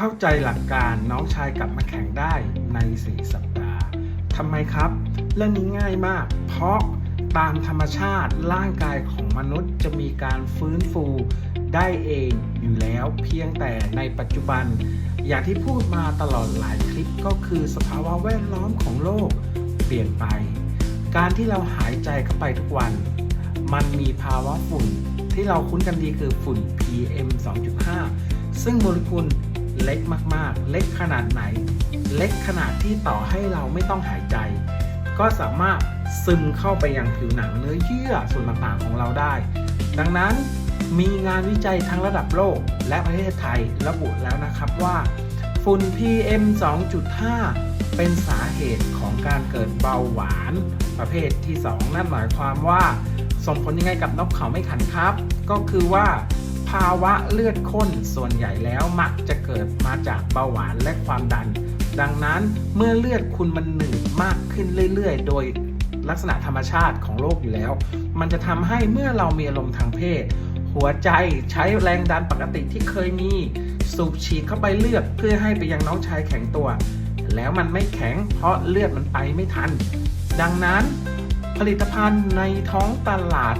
เข้าใจหลักการน้องชายกลับมาแข่งได้ใน 4 สัปดาห์ทำไมครับ เรื่องนี้ง่ายมาก เพราะตามธรรมชาติร่างกายของมนุษย์จะมีการฟื้นฟูได้เองอยู่แล้วเพียงแต่ในปัจจุบัน อย่างที่พูดมาตลอดหลายคลิปก็คือสภาวะแวดล้อมของโลกเปลี่ยนไป การที่เราหายใจเข้าไปทุกวัน มันมีภาวะฝุ่นที่เราคุ้นกันดีคือฝุ่น PM 2.5 ซึ่งโมเลกุล เล็กมากๆ เล็กขนาดไหน เล็กขนาดที่ต่อให้เราไม่ต้องหายใจ ก็สามารถซึมเข้าไปยังผิวหนังเนื้อเยื่อส่วนต่างๆของเราได้ ดังนั้นมีงานวิจัยทั้งระดับโลกและประเทศไทยระบุแล้วนะครับว่า ฝุ่น PM 2.5 เป็นสาเหตุของการเกิดเบาหวานประเภทที่ 2 นั่นหมายความว่า ส่งผลยังไงกับนกเขาไม่ขันครับ ก็คือว่า ภาวะเลือดข้นส่วนใหญ่แล้วมักจะเกิดมาจากเบาหวานและความดัน ดังนั้นเมื่อเลือดคุณมันหนืดมากขึ้นเรื่อย ๆ โดยลักษณะธรรมชาติของโลกอยู่แล้ว มันจะทำให้เมื่อเรามีอารมณ์ทางเพศ หัวใจใช้แรงดันปกติที่เคยมี สูบฉีดเข้าไปเลือดเพื่อให้ไปยังน้องชายแข็งตัว แล้วมันไม่แข็งเพราะเลือดมันไปไม่ทัน ดังนั้นผลิตภัณฑ์ในท้องตลาด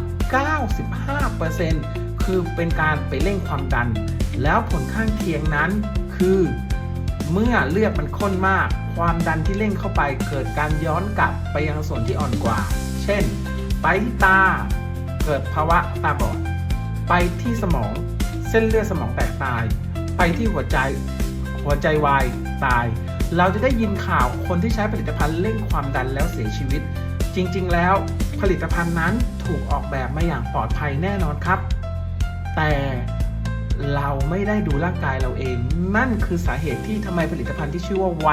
95% คือเป็นการไปเร่งความดัน แล้วผลข้างเคียงนั้นคือ เมื่อเลือดมันข้นมาก ความดันที่เร่งเข้าไปเกิดการย้อนกลับไปยังส่วนที่อ่อนกว่า เช่น ไปที่ตา เกิดภาวะตาบอด ไปที่สมอง เส้นเลือดสมองแตกตาย ไปที่หัวใจ หัวใจวายตาย เราจะได้ยินข่าวคนที่ใช้ผลิตภัณฑ์เร่งความดันแล้วเสียชีวิต จริง ๆ แล้วผลิตภัณฑ์นั้นถูกออกแบบมาอย่างปลอดภัยแน่นอนครับ แต่เราไม่ได้ดูร่างกายเราเอง นั่นคือสาเหตุที่ทำไมผลิตภัณฑ์ที่ชื่อว่าไว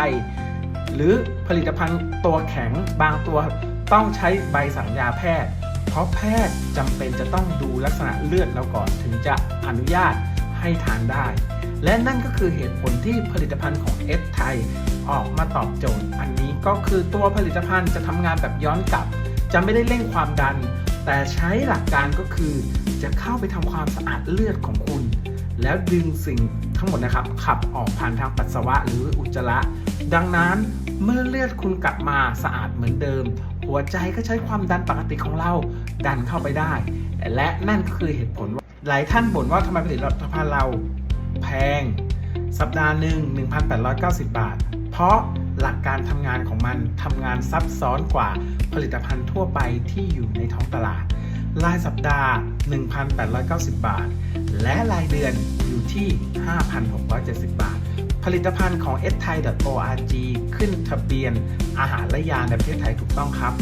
หรือผลิตภัณฑ์ตัวแข็งบางตัวต้องใช้ใบสั่งยาแพทย์ เพราะแพทย์จำเป็นจะต้องดูลักษณะเลือดเราก่อนถึงจะอนุญาตให้ทานได้ และนั่นก็คือเหตุผลที่ผลิตภัณฑ์ของเอสไทยออกมาตอบโจทย์ อันนี้ก็คือตัวผลิตภัณฑ์จะทำงานแบบย้อนกลับ จะไม่ได้เร่งความดัน แต่ใช้หลักการก็คือ จะเข้าไปทำความสะอาดเลือดของคุณ แล้วดึงสิ่งทั้งหมดนะครับ ขับออกผ่านทางปัสสาวะหรืออุจจาระ ดังนั้นเมื่อเลือดคุณกลับมาสะอาดเหมือนเดิม หัวใจก็ใช้ความดันปกติของเรา ดันเข้าไปได้ และนั่นก็คือเหตุผลว่าหลายท่านบ่นว่าทำไมผลิตภัณฑ์เราแพง สัปดาห์หนึ่ง1,890 บาท เพราะ หลักการทำงานของมันทำงานซับซ้อนกว่าผลิตภัณฑ์ทั่วไปที่อยู่ในท้องตลาด รายสัปดาห์ 1,890 บาท และรายเดือนอยู่ที่ 5,670 บาท ผลิตภัณฑ์ของ s t h a i org ขึ้นทะเบียนอาหารและยาในประเทศไทยถูกต้องครับ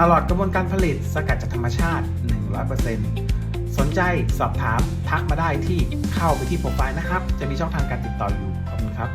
ตลอดกระบวนการผลิตสกัดจากธรรมชาติ 100%สนใจสอบถามทักมาได้ที่เข้าไปที่โปรไฟล์นะครับ จะมีช่องทางการติดต่ออยู่ขอบคุณครับ